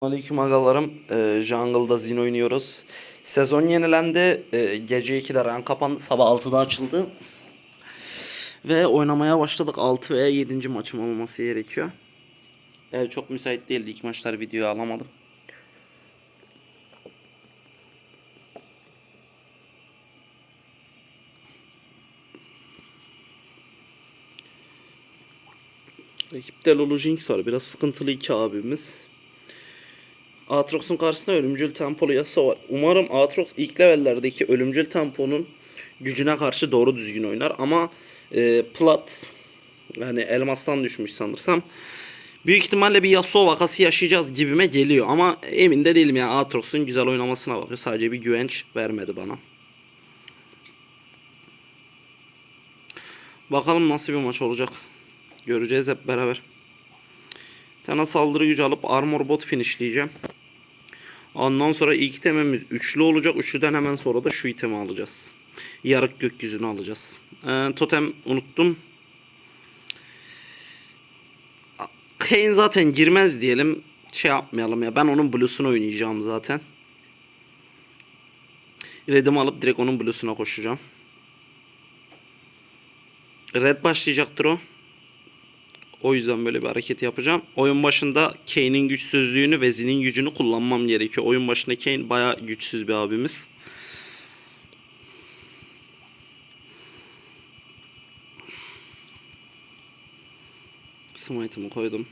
Aleyküm agalarım. Ee, Jungle'da Zin oynuyoruz. Sezon yenilendi. Ee, gece 2'de rank kapandı. Sabah 6'da açıldı. Ve oynamaya başladık. 6 veya 7. maçım olması gerekiyor. Ev çok müsait değildi. İlk maçlar videoyu alamadım. Rakipte Lolo Jinx var. Biraz sıkıntılı iki abimiz. Aatrox'un karşısında ölümcül tempolu yasa var. Umarım Aatrox ilk levellerdeki ölümcül temponun gücüne karşı doğru düzgün oynar. Ama e, Plat yani elmastan düşmüş sanırsam. Büyük ihtimalle bir Yasuo vakası yaşayacağız gibime geliyor. Ama emin de değilim ya. Aatrox'un güzel oynamasına bakıyor. Sadece bir güvenç vermedi bana. Bakalım nasıl bir maç olacak. Göreceğiz hep beraber. Tane saldırı gücü alıp armor bot finishleyeceğim. Ondan sonra ilk itemimiz üçlü olacak. Üçlüden hemen sonra da şu itemi alacağız. Yarık gökyüzünü alacağız. Ee, totem unuttum. Kane zaten girmez diyelim. Şey yapmayalım ya. Ben onun blues'unu oynayacağım zaten. Red'imi alıp direkt onun blues'una koşacağım. Red başlayacaktır o. O yüzden böyle bir hareket yapacağım. Oyun başında Kane'in güçsüzlüğünü ve Zin'in gücünü kullanmam gerekiyor. Oyun başında Kane bayağı güçsüz bir abimiz. Smite'ımı koydum.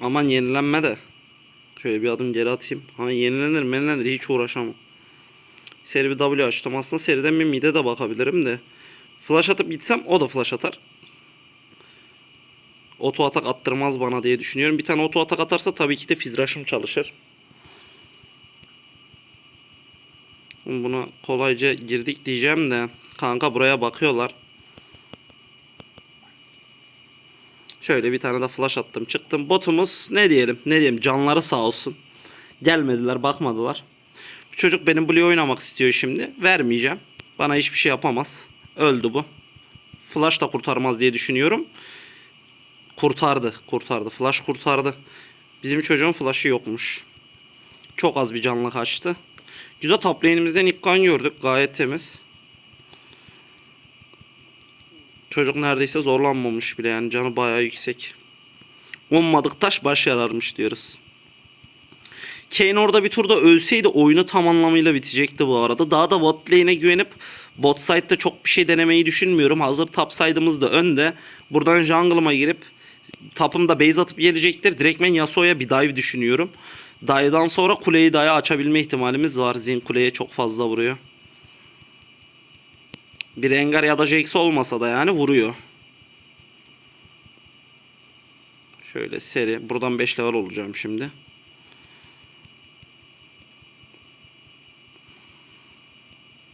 Aman yenilenme de. Şöyle bir adım geri atayım. Ha yenilenir menilenir hiç uğraşamam. Seri bir W açtım. Aslında seriden bir mide de bakabilirim de. Flash atıp gitsem o da flash atar. Oto atak attırmaz bana diye düşünüyorum. Bir tane oto atak atarsa tabii ki de fizraşım çalışır. Buna kolayca girdik diyeceğim de. Kanka buraya bakıyorlar. Şöyle bir tane de flash attım çıktım. Botumuz ne diyelim ne diyelim canları sağ olsun. Gelmediler bakmadılar. Çocuk benim Blue oynamak istiyor şimdi. Vermeyeceğim. Bana hiçbir şey yapamaz. Öldü bu. Flash da kurtarmaz diye düşünüyorum. Kurtardı. Kurtardı. Flash kurtardı. Bizim çocuğun flash'ı yokmuş. Çok az bir canlı kaçtı. Güzel top lane'imizden ilk kan gördük. Gayet temiz. Çocuk neredeyse zorlanmamış bile yani canı bayağı yüksek. Ummadık taş baş yararmış diyoruz. Kane orada bir turda ölseydi oyunu tam anlamıyla bitecekti bu arada. Daha da bot lane'e güvenip bot side'da çok bir şey denemeyi düşünmüyorum. Hazır top side'ımız da önde. Buradan jungle'ıma girip tapımda base atıp gelecektir. Direktmen Yasuo'ya bir dive düşünüyorum. Dive'dan sonra kuleyi daha açabilme ihtimalimiz var. Zin kuleye çok fazla vuruyor. Bir Rengar ya da Jax olmasa da yani vuruyor. Şöyle seri. Buradan 5 level olacağım şimdi.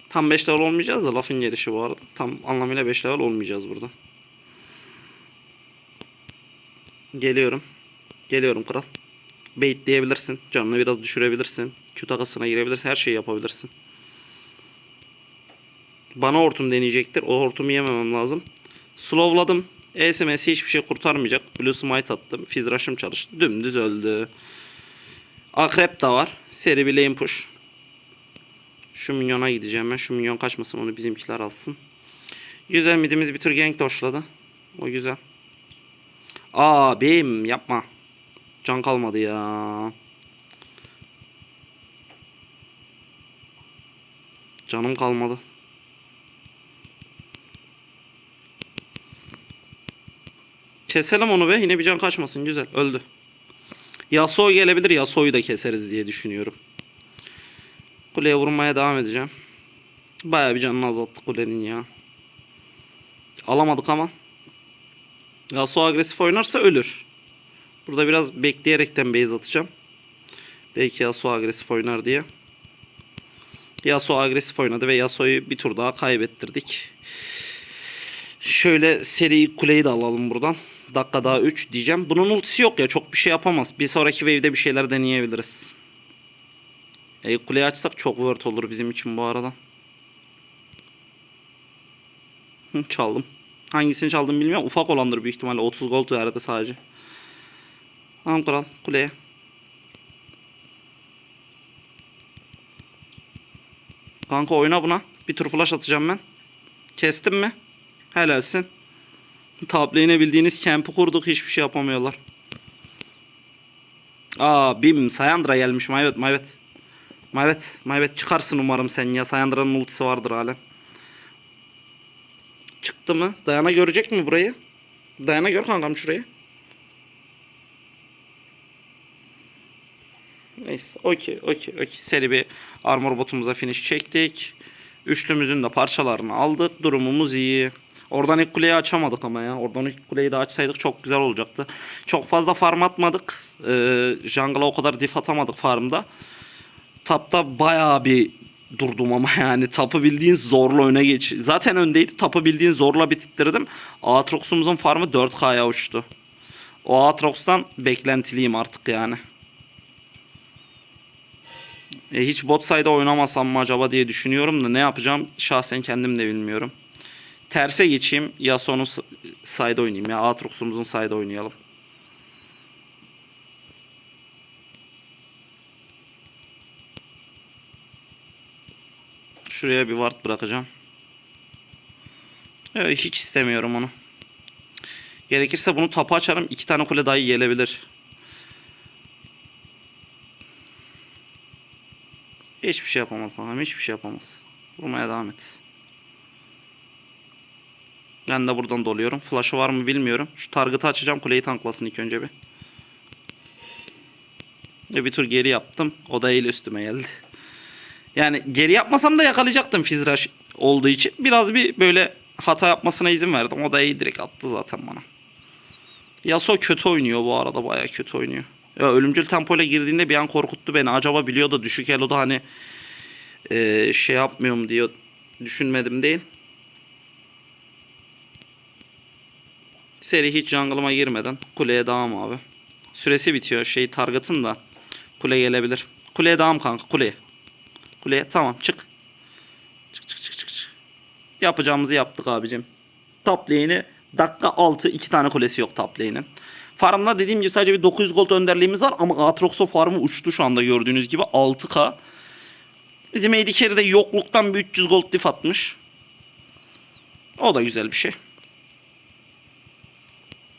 Tam 5 level olmayacağız da lafın gelişi bu arada. Tam anlamıyla 5 level olmayacağız burada. Geliyorum. Geliyorum kral. Bait diyebilirsin. Canını biraz düşürebilirsin. Q takasına girebilirsin. Her şeyi yapabilirsin. Bana hortum deneyecektir. O hortumu yememem lazım. Slowladım. ESMS hiçbir şey kurtarmayacak. Blue Smite attım. Fizraşım çalıştı. Dümdüz öldü. Akrep de var. Seri bir lane push. Şu minyona gideceğim ben. Şu minyon kaçmasın onu bizimkiler alsın. Güzel midimiz bir tür gank doşladı. O güzel. Abim yapma. Can kalmadı ya. Canım kalmadı. Keselim onu be. Yine bir can kaçmasın. Güzel. Öldü. Yasuo gelebilir. Yasuo'yu da keseriz diye düşünüyorum. Kuleye vurmaya devam edeceğim. Bayağı bir canını azalttık kulenin ya. Alamadık ama. Yasuo agresif oynarsa ölür. Burada biraz bekleyerekten base atacağım. Belki Yasuo agresif oynar diye. Yasuo agresif oynadı ve Yasuo'yu bir tur daha kaybettirdik. Şöyle seri kuleyi de alalım buradan. Dakika daha 3 diyeceğim. Bunun ultisi yok ya çok bir şey yapamaz. Bir sonraki wave'de bir şeyler deneyebiliriz. E, kuleyi açsak çok word olur bizim için bu arada. Çaldım. Hangisini çaldım bilmiyorum. Ufak olandır büyük ihtimalle. 30 gold verdi sadece. Tamam kral kuleye. Kanka oyna buna. Bir tur flash atacağım ben. Kestim mi? Helalsin. Lane'e bildiğiniz camp'i kurduk. Hiçbir şey yapamıyorlar. Aa bim Sayandra gelmiş. Mayvet mayvet. Mayvet mayvet çıkarsın umarım sen ya. Sayandra'nın ultisi vardır halen. Çıktı mı? Dayana görecek mi burayı? Dayana gör kankam şurayı. Neyse okey okey okey. Seri bir armor botumuza finish çektik. Üçlümüzün de parçalarını aldık. Durumumuz iyi. Oradan ilk kuleyi açamadık ama ya. Oradan ilk kuleyi de açsaydık çok güzel olacaktı. Çok fazla farm atmadık. Ee, jungle'a o kadar diff atamadık farmda. Tapta bayağı bir durdum ama yani tapı bildiğin zorla öne geç. Zaten öndeydi. Tapı bildiğin zorla bitirdim. Aatrox'umuzun farmı 4K'ya uçtu. O Aatrox'tan beklentiliyim artık yani. E, hiç bot side'a oynamasam mı acaba diye düşünüyorum da ne yapacağım şahsen kendim de bilmiyorum. Terse geçeyim Yasuo'nun s- side oynayayım ya Aatrox'umuzun side oynayalım. Şuraya bir ward bırakacağım. Yok, hiç istemiyorum onu. Gerekirse bunu tapa açarım. iki tane kule dahi gelebilir. Hiçbir şey yapamaz kankam. Hiçbir şey yapamaz. Vurmaya devam et. Ben de buradan doluyorum. Flash'ı var mı bilmiyorum. Şu target'ı açacağım. Kuleyi tanklasın ilk önce bir. Ve bir tur geri yaptım. O da el üstüme geldi. Yani geri yapmasam da yakalayacaktım Fizraş olduğu için. Biraz bir böyle hata yapmasına izin verdim. O da iyi direkt attı zaten bana. Yasuo kötü oynuyor bu arada. Baya kötü oynuyor. Ya ölümcül tempoyla girdiğinde bir an korkuttu beni. Acaba biliyor da düşük elo'da hani eee, şey yapmıyorum diye düşünmedim değil. Seri hiç jungle'ıma girmeden kuleye devam abi. Süresi bitiyor. Şey target'ın da kule gelebilir. Kuleye devam kanka kuleye. Kuleye tamam çık. Çık çık çık çık çık. Yapacağımızı yaptık abicim. Top lane'i dakika 6 iki tane kulesi yok top lane'in. Farmda dediğim gibi sadece bir 900 gold önderliğimiz var ama Aatrox'un farmı uçtu şu anda gördüğünüz gibi 6k. Bizim AD de yokluktan bir 300 gold diff atmış. O da güzel bir şey.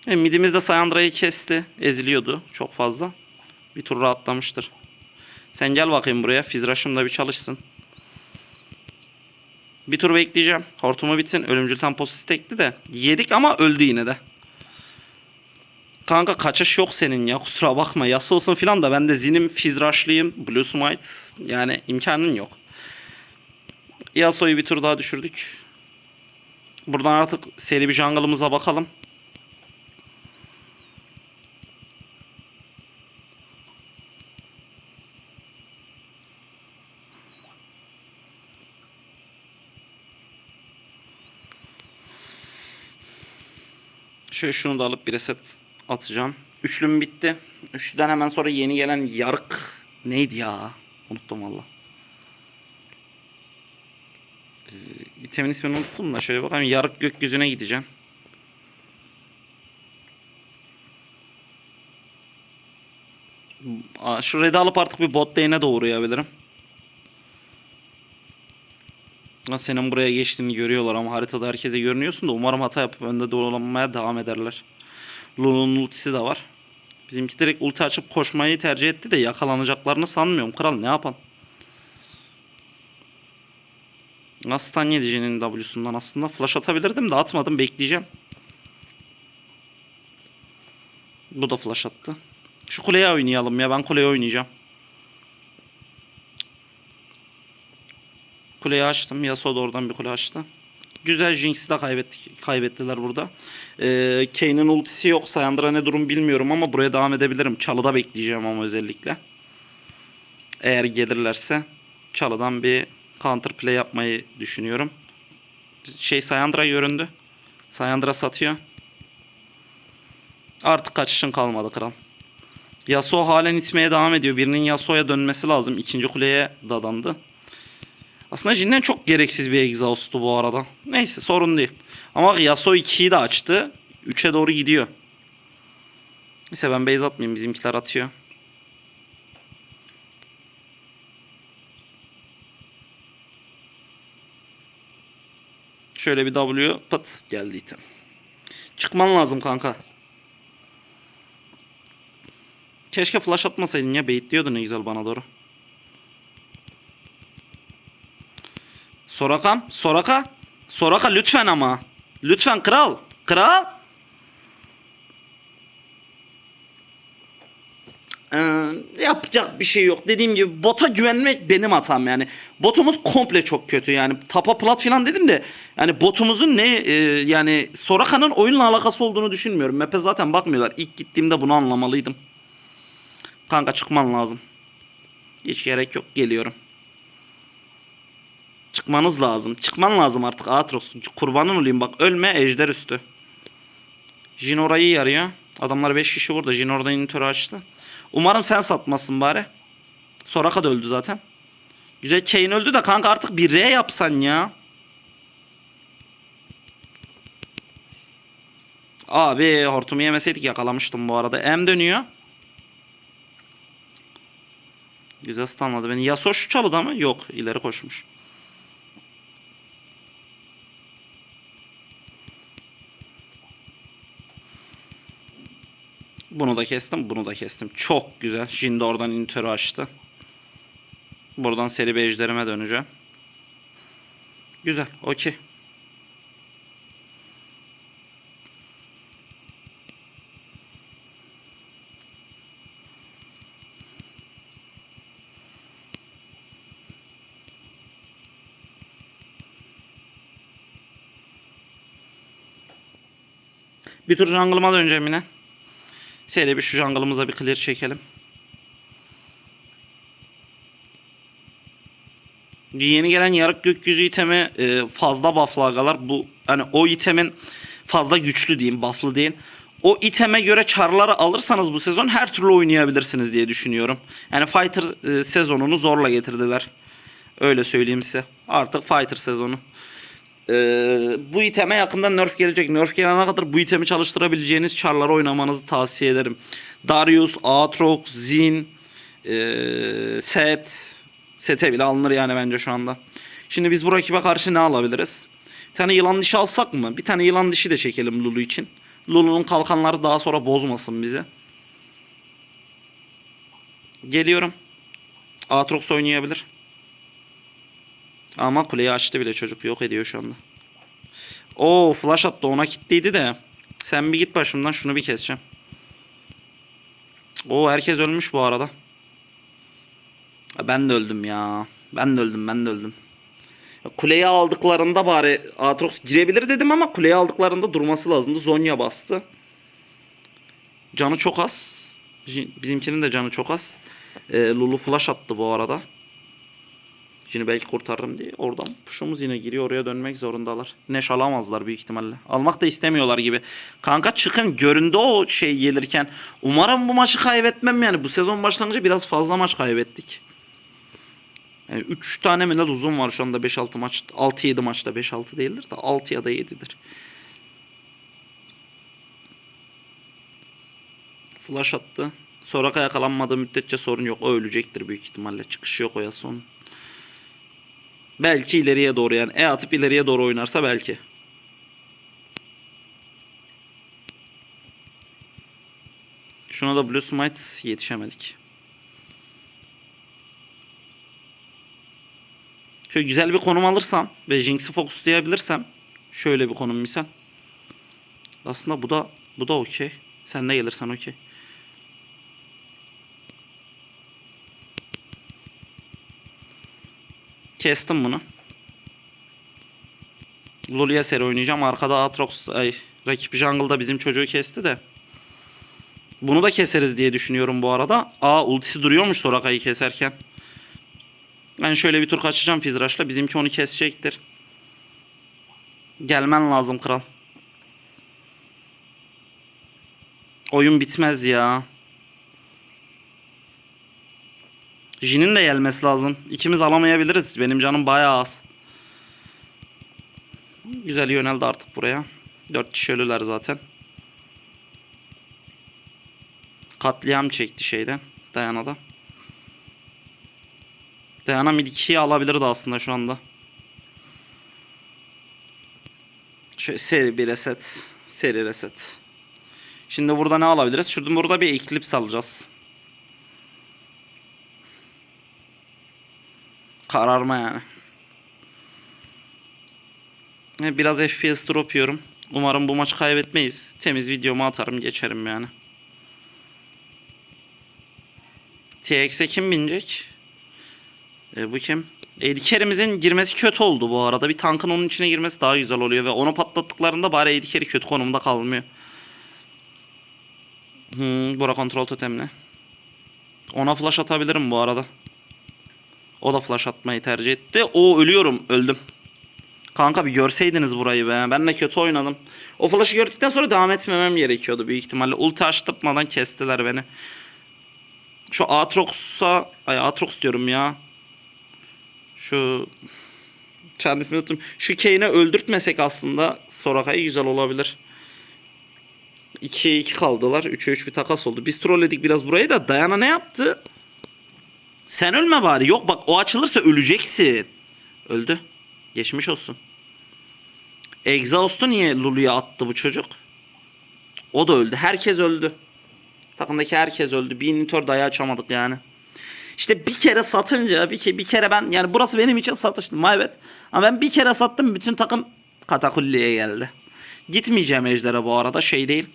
E, midimizde Sayandra'yı kesti. Eziliyordu çok fazla. Bir tur rahatlamıştır. Sen gel bakayım buraya. Fizraş'ım da bir çalışsın. Bir tur bekleyeceğim. Hortumu bitsin. Ölümcül temposu stekti de. Yedik ama öldü yine de. Kanka kaçış yok senin ya. Kusura bakma. Yası olsun filan da ben de zinim Fizraşlıyım. Blue Smite. Yani imkanın yok. Yasuo'yu bir tur daha düşürdük. Buradan artık seri bir jungle'ımıza bakalım. Şöyle şunu da alıp bir reset atacağım. Üçlüm bitti. Üçlüden hemen sonra yeni gelen yarık neydi ya? Unuttum valla. Ee, itemin ismini unuttum da şöyle bakayım. Yarık gökyüzüne gideceğim. Şu red'i alıp artık bir bot lane'e doğru uğrayabilirim. Ha, senin buraya geçtiğini görüyorlar ama haritada herkese görünüyorsun da umarım hata yapıp önde dolanmaya devam ederler. Lulu'nun ultisi de var. Bizimki direkt ulti açıp koşmayı tercih etti de yakalanacaklarını sanmıyorum. Kral ne yapan? Nasıl stun yedi Jin'in W'sundan aslında. Flash atabilirdim de atmadım. Bekleyeceğim. Bu da flash attı. Şu kuleye oynayalım ya. Ben kuleye oynayacağım. Kuleyi açtım. Yasuo da oradan bir kule açtı. Güzel Jinx'i de kaybettik, kaybettiler burada. Ee, Kane'in ultisi yok. Sayandra ne durum bilmiyorum ama buraya devam edebilirim. Çalıda bekleyeceğim ama özellikle. Eğer gelirlerse çalıdan bir counter play yapmayı düşünüyorum. Şey Sayandra göründü. Sayandra satıyor. Artık kaçışın kalmadı kral. Yasuo halen itmeye devam ediyor. Birinin Yasuo'ya dönmesi lazım. İkinci kuleye dadandı. Aslında Jin'den çok gereksiz bir exhaust'tu bu arada. Neyse sorun değil. Ama Yasuo 2'yi de açtı. 3'e doğru gidiyor. Neyse ben base atmayayım. Bizimkiler atıyor. Şöyle bir W pat geldi item. Çıkman lazım kanka. Keşke flash atmasaydın ya baitliyordu ne güzel bana doğru. Sorakam, Soraka. Soraka lütfen ama. Lütfen kral. Kral. Ee, yapacak bir şey yok. Dediğim gibi bota güvenmek benim hatam yani. Botumuz komple çok kötü yani. Tapa plat falan dedim de yani botumuzun ne e, yani Soraka'nın oyunla alakası olduğunu düşünmüyorum. Map'e zaten bakmıyorlar. İlk gittiğimde bunu anlamalıydım. Kanka çıkman lazım. Hiç gerek yok. Geliyorum. Çıkmanız lazım. Çıkman lazım artık Atros. Kurbanın olayım bak. Ölme ejder üstü. Jin orayı yarıyor. Adamlar 5 kişi burada. Jin oradan initörü açtı. Umarım sen satmazsın bari. Soraka da öldü zaten. Güzel Kane öldü de kanka artık bir R yapsan ya. Abi hortumu yemeseydik yakalamıştım bu arada. M dönüyor. Güzel stunladı beni. Yasuo şu çalıda mı? Yok. ileri koşmuş. Bunu da kestim. Bunu da kestim. Çok güzel. Şimdi oradan intörü açtı. Buradan seri bir ejderime döneceğim. Güzel. Okey. Bir tur jungle'ıma döneceğim yine. Seri bir şu jungle'ımıza bir clear çekelim. Yeni gelen yarık gökyüzü itemi e, fazla buff'lı agalar. Bu hani o itemin fazla güçlü diyeyim, buff'lı değil. O iteme göre çarları alırsanız bu sezon her türlü oynayabilirsiniz diye düşünüyorum. Yani fighter e, sezonunu zorla getirdiler. Öyle söyleyeyim size. Artık fighter sezonu. Ee, bu iteme yakında nerf gelecek. Nerf gelene kadar bu itemi çalıştırabileceğiniz charları oynamanızı tavsiye ederim. Darius, Aatrox, Zin, ee, Set. Set'e bile alınır yani bence şu anda. Şimdi biz bu rakibe karşı ne alabiliriz? Bir tane yılan dişi alsak mı? Bir tane yılan dişi de çekelim Lulu için. Lulu'nun kalkanları daha sonra bozmasın bizi. Geliyorum. Aatrox oynayabilir. Ama kuleyi açtı bile çocuk. Yok ediyor şu anda. Oo flash attı ona kitliydi de. Sen bir git başımdan şunu bir keseceğim. Oo herkes ölmüş bu arada. Ben de öldüm ya. Ben de öldüm ben de öldüm. Kuleyi aldıklarında bari Aatrox girebilir dedim ama kuleyi aldıklarında durması lazımdı. Zonya bastı. Canı çok az. Bizimkinin de canı çok az. Ee, Lulu flash attı bu arada. Şimdi belki kurtarırım diye oradan puşumuz yine giriyor oraya dönmek zorundalar. Neş alamazlar büyük ihtimalle. Almak da istemiyorlar gibi. Kanka çıkın göründü o şey gelirken. Umarım bu maçı kaybetmem yani. Bu sezon başlangıcı biraz fazla maç kaybettik. Yani 3 tane mi uzun var şu anda 5-6 maç. 6-7 maçta 5-6 değildir de 6 ya da 7'dir. Flash attı. Soraka yakalanmadığı müddetçe sorun yok. O ölecektir büyük ihtimalle. Çıkışı yok o Yasuo'nun. Belki ileriye doğru yani. E atıp ileriye doğru oynarsa belki. Şuna da Blue Smite yetişemedik. Şöyle güzel bir konum alırsam ve Jinx'i fokuslayabilirsem şöyle bir konum misal. Aslında bu da bu da okey. Sen de gelirsen okey. Kestim bunu. Lulu'ya seri oynayacağım. Arkada Aatrox ay rakip jungle'da bizim çocuğu kesti de. Bunu da keseriz diye düşünüyorum bu arada. Aa ultisi duruyormuş Soraka'yı keserken. Ben şöyle bir tur kaçacağım Fizraş'la. Bizimki onu kesecektir. Gelmen lazım kral. Oyun bitmez ya. Jin'in de gelmesi lazım. İkimiz alamayabiliriz. Benim canım bayağı az. Güzel yöneldi artık buraya. 4 kişi ölüler zaten. Katliam çekti şeyden. Dayana'da. Dayana mid 2'yi alabilirdi aslında şu anda. Şöyle seri bir reset. Seri reset. Şimdi burada ne alabiliriz? Şurada burada bir Eclipse alacağız. Kararma yani. E, Biraz FPS drop yiyorum. Umarım bu maçı kaybetmeyiz. Temiz videomu atarım geçerim yani. TX'e kim binecek? E, bu kim? Eddie Carey'imizin girmesi kötü oldu bu arada. Bir tankın onun içine girmesi daha güzel oluyor ve onu patlattıklarında bari Carey kötü konumda kalmıyor. Hmm, bura kontrol totemli. Ona flash atabilirim bu arada. O da flash atmayı tercih etti. O ölüyorum. Öldüm. Kanka bir görseydiniz burayı be. Ben de kötü oynadım. O flash'ı gördükten sonra devam etmemem gerekiyordu büyük ihtimalle. Ulti açtırtmadan kestiler beni. Şu Aatrox'a... Ay Aatrox diyorum ya. Şu... Çarın ismini unuttum. Şu Kane'i öldürtmesek aslında Soraka'yı güzel olabilir. 2'ye 2 kaldılar. 3'e 3 bir takas oldu. Biz trolledik biraz burayı da. Dayana ne yaptı? Sen ölme bari. Yok bak o açılırsa öleceksin. Öldü. Geçmiş olsun. Exhaust'u niye Lulu'ya attı bu çocuk? O da öldü. Herkes öldü. Takımdaki herkes öldü. Bir inhibitor dayağı açamadık yani. İşte bir kere satınca bir, ke bir kere ben yani burası benim için satıştı evet. Ama ben bir kere sattım bütün takım katakulliye geldi. Gitmeyeceğim ejdere bu arada şey değil.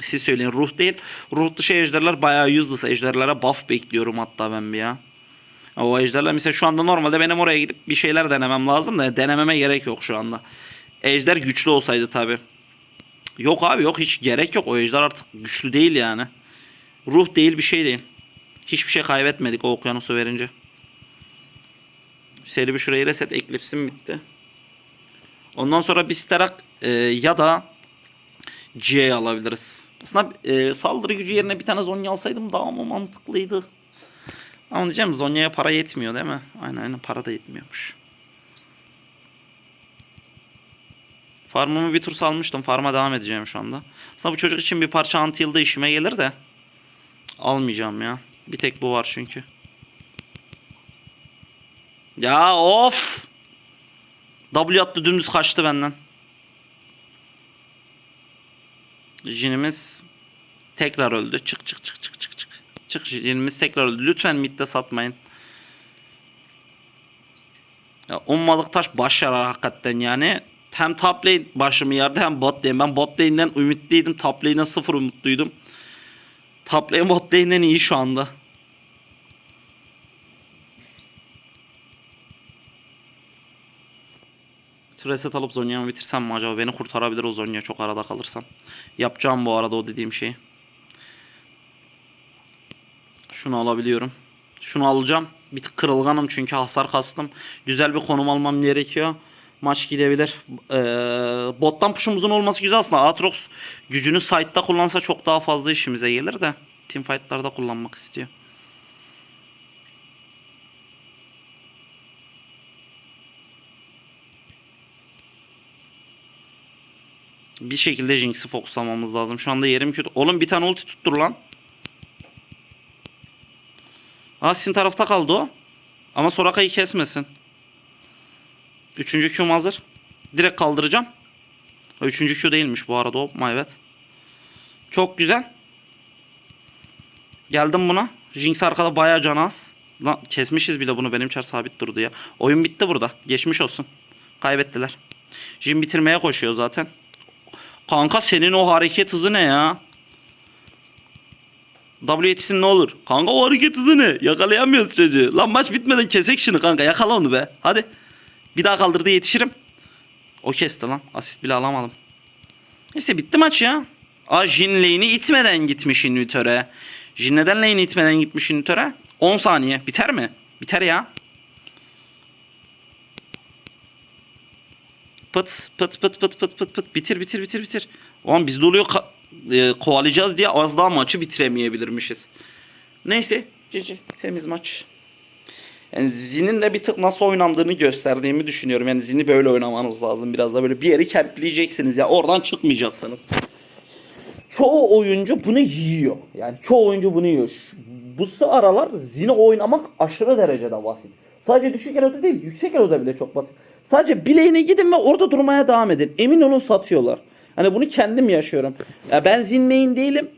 Siz söyleyin ruh değil. Ruh dışı ejderler bayağı useless ejderlere buff bekliyorum hatta ben bir ya. O ejderler mesela şu anda normalde benim oraya gidip bir şeyler denemem lazım da denememe gerek yok şu anda. Ejder güçlü olsaydı tabi. Yok abi yok hiç gerek yok. O ejder artık güçlü değil yani. Ruh değil bir şey değil. Hiçbir şey kaybetmedik o okyanusu verince. Seri bir şurayı reset eklipsim bitti. Ondan sonra bir Sterak e, ya da G alabiliriz. Aslında e, saldırı gücü yerine bir tane Zonya alsaydım daha mı mantıklıydı? Ama diyeceğim Zonya'ya para yetmiyor değil mi? Aynen aynen para da yetmiyormuş. Farmımı bir tur salmıştım. Farma devam edeceğim şu anda. Aslında bu çocuk için bir parça anti yılda işime gelir de. Almayacağım ya. Bir tek bu var çünkü. Ya of! W attı dümdüz kaçtı benden. Jinimiz tekrar öldü. Çık çık çık çık çık çık. Çık jinimiz tekrar öldü. Lütfen midde satmayın. Ya ummadık taş baş yarar hakikaten yani. Hem top lane başımı yardı hem bot lane. Ben bot lane'den ümitliydim. Top lane'den sıfır umutluydum. Top lane bot lane'den iyi şu anda. Reset alıp Zonya'mı bitirsem mi acaba? Beni kurtarabilir o Zonya çok arada kalırsam. Yapacağım bu arada o dediğim şeyi. Şunu alabiliyorum. Şunu alacağım. Bir tık kırılganım çünkü hasar kastım. Güzel bir konum almam gerekiyor. Maç gidebilir. Ee, bottan push'umuzun olması güzel aslında. Aatrox gücünü side'da kullansa çok daha fazla işimize gelir de. Teamfight'larda kullanmak istiyor. Bir şekilde Jinx'i fokuslamamız lazım. Şu anda yerim kötü. Oğlum bir tane ulti tuttur lan. Aa sizin tarafta kaldı o. Ama Soraka'yı kesmesin. Üçüncü Q'm hazır. Direkt kaldıracağım. Üçüncü Q değilmiş bu arada o. My. Çok güzel. Geldim buna. Jinx arkada bayağı can az. Lan kesmişiz bile bunu benim çar sabit durdu ya. Oyun bitti burada. Geçmiş olsun. Kaybettiler. Jin bitirmeye koşuyor zaten. Kanka senin o hareket hızı ne ya? W yetişsin ne olur? Kanka o hareket hızı ne? Yakalayamıyoruz çocuğu. Lan maç bitmeden kesek şunu kanka. Yakala onu be. Hadi. Bir daha kaldırdı yetişirim. O kesti lan. Asist bile alamadım. Neyse bitti maç ya. Aa Jin lane'i itmeden gitmiş inhibitöre. Jin neden lane'i itmeden gitmiş inhibitöre? 10 saniye. Biter mi? Biter ya. Pıt pıt pıt pıt pıt pıt pıt. Bitir bitir bitir bitir. Oğlum biz doluyor e, kovalayacağız diye az daha maçı bitiremeyebilirmişiz. Neyse. Cici. Temiz maç. Yani Zin'in de bir tık nasıl oynandığını gösterdiğimi düşünüyorum. Yani Zin'i böyle oynamanız lazım. Biraz da böyle bir yeri kempleyeceksiniz ya. Oradan çıkmayacaksınız. çoğu oyuncu bunu yiyor. Yani çoğu oyuncu bunu yiyor. Bu aralar zine oynamak aşırı derecede basit. Sadece düşük eloda değil, yüksek eloda bile çok basit. Sadece bileğine gidin ve orada durmaya devam edin. Emin olun satıyorlar. Hani bunu kendim yaşıyorum. Ya ben zin main değilim.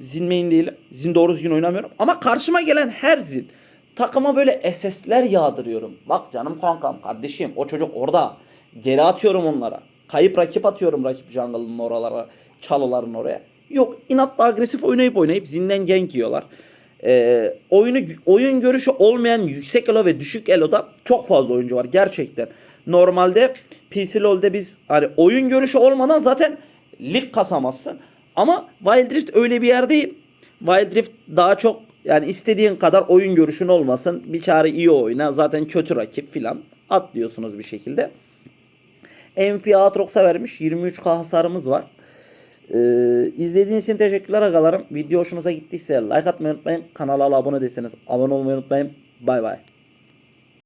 Zin main değilim. Zin doğru zin oynamıyorum. Ama karşıma gelen her zin takıma böyle SS'ler yağdırıyorum. Bak canım kankam kardeşim o çocuk orada. Geri atıyorum onlara. Kayıp rakip atıyorum rakip jungle'ın oralara. Çalıların oraya. Yok inatla agresif oynayıp oynayıp zinden gank yiyorlar. Ee, oyunu oyun görüşü olmayan yüksek elo ve düşük eloda çok fazla oyuncu var gerçekten. Normalde PC LoL'de biz hani oyun görüşü olmadan zaten lig kasamazsın. Ama Wild Rift öyle bir yer değil. Wild Rift daha çok yani istediğin kadar oyun görüşün olmasın. Bir çare iyi oyna. Zaten kötü rakip filan. Atlıyorsunuz bir şekilde. MVP Aatrox'a vermiş. 23k hasarımız var. Ee, izlediğiniz için teşekkürler agalarım. Video hoşunuza gittiyse like atmayı unutmayın. Kanala abone değilseniz abone olmayı unutmayın. Bay bay.